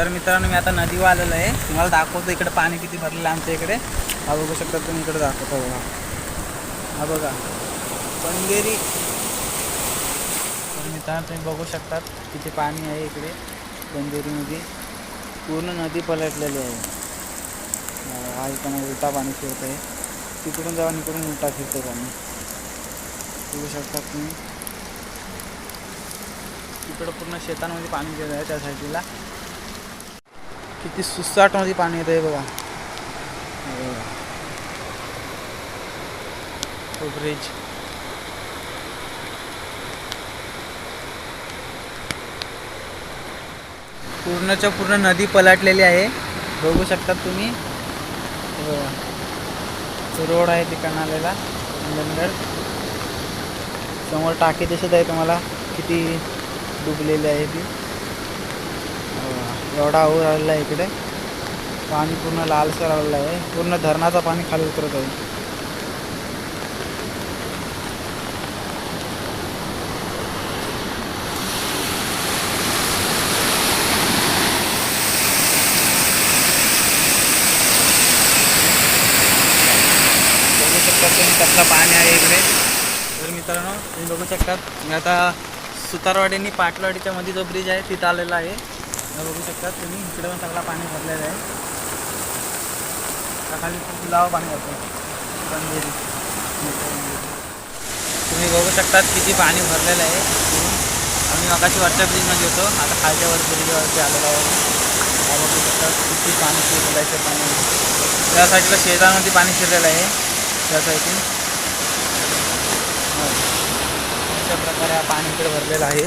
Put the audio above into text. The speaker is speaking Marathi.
तर मित्रांनो मी आता नदीवर आलेलो आहे. तुम्हाला दाखवतो इकडे पाणी किती भरलेलं आहे आमच्या इकडे. हा बघू शकता तुम्ही इकडे दाखवतो बघा. हा बघा. पंगेरी तर मित्रांनो तुम्ही बघू शकतात किती पाणी आहे इकडे पंगेरीमध्ये पूर्ण नदी पलटलेली आहे. आज हा उलटा पाणी फिरत आहे तिकडून जाऊन इकडून उलटा फिरतो पाणी. बघू शकतात तुम्ही. इकडं पूर्ण शेतांमध्ये पाणी गेलं आहे त्या साईडला. किती सुसाटमध्ये पाणी येतं आहे बघा तो ब्रिज पूर्णच्या पूर्ण नदी पलाटलेली आहे. बघू शकतात तुम्ही. रोड आहे तिकडनं आलेला नंतर समोर टाकी दिसत आहे तुम्हाला. किती डुबलेली आहे ती. एवढा आऊर आलेला आहे इकडे. पाणी पूर्ण लालसर आलेलं आहे. पूर्ण धरणाचं पाणी खाली उतरत आहे. बघू तुम्ही कसलं पाणी आहे इकडे. तर मित्रांनो तुम्ही बघू शकतात मी आता सुतारवाडी आणि पाटलवाडीच्या मध्ये जो ब्रिज आहे तिथं आलेला आहे. बघू शकतात तुम्ही इकडे पण सगळा पाणी भरलेलं आहे. सकाळी खाली खूप लाव पाणी भरतो पंधेरी तुम्ही बघू शकतात किती पाणी भरलेलं आहे आम्ही मगाशी वरच्या ब्रिजमध्ये होतो. आता खालच्या वर ब्रिजवरती आलेलो आहोत बघू शकतात किती पाणी शिरलेलं आहे पाणी त्या साईडला शेतामध्ये पाणी शिरलेलं आहे. त्या साईडून. हो. अशा प्रकारे हा पाणी इकडे भरलेलं आहे.